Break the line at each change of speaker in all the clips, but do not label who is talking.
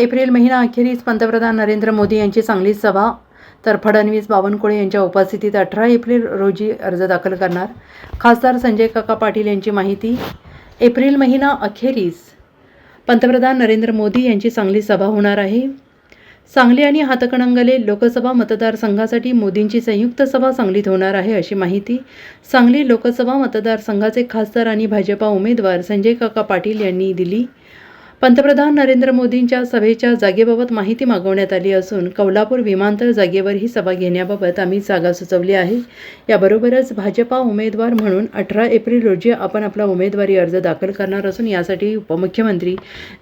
April महिना अखेरीस पंतप्रधान नरेंद्र मोदी यांची चांगली सभा. तर फडणवीस बावनकुळे यांच्या उपस्थितीत अठरा एप्रिल रोजी अर्ज दाखल करणार. खासदार संजय काका पाटील यांची माहिती. एप्रिल महिना अखेरीस पंतप्रधान नरेंद्र मोदी यांची सांगली सभा होणार आहे. सांगली आणि हातकणंगले लोकसभा मतदारसंघासाठी मोदींची संयुक्त सभा सांगलीत होणार आहे अशी माहिती. सांगली लोकसभा मतदारसंघाचे खासदार आणि भाजपा उमेदवार संजय काका पाटील यांनी दिली. पंतप्रधान नरेंद्र मोदींच्या सभेच्या जागेबाबत माहिती मागवण्यात आली असून कौलापूर विमानतळ जागेवर ही सभा घेण्याबाबत आम्ही जागा सुचवली आहे. याबरोबरच भाजपा उमेदवार म्हणून अठरा एप्रिल रोजी आपण आपला उमेदवारी अर्ज दाखल करणार असून यासाठी उपमुख्यमंत्री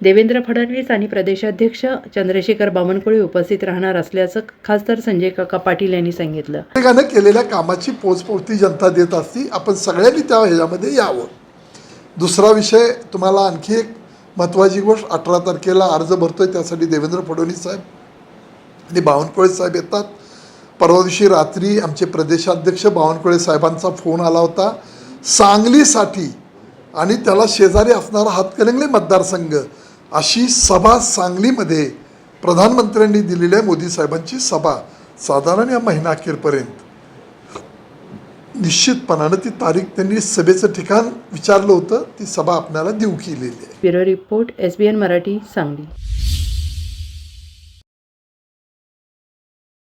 देवेंद्र फडणवीस आणि प्रदेशाध्यक्ष चंद्रशेखर बावनकुळे उपस्थित राहणार असल्याचं खासदार संजय काका पाटील यांनी सांगितलं.
प्रत्येकानं केलेल्या कामाची पोचपावती जनता देत असती आपण सगळ्यांनी त्या ह्याच्यामध्ये यावं. दुसरा विषय तुम्हाला आणखी एक महत्त्वाची गोष्ट अठरा तारखेला अर्ज भरतो आहे त्यासाठी देवेंद्र फडणवीस साहेब आणि बावनकुळे साहेब येतात. परवा दिवशी रात्री आमचे प्रदेशाध्यक्ष बावनकुळे साहेबांचा फोन आला होता. सांगलीसाठी आणि त्याला शेजारी असणारा हातकणंगले मतदारसंघ अशी सभा सांगलीमध्ये प्रधानमंत्र्यांनी दिलेल्या मोदी साहेबांची सभा. साधारण या महिना अखेरपर्यंत निश्चितपणानं ती तारीख त्यांनी सभेचं ठिकाण विचारलं होतं. ती सभा आपल्याला देऊ केलेली आहे.
Bureau report S B N Marathi Sangli.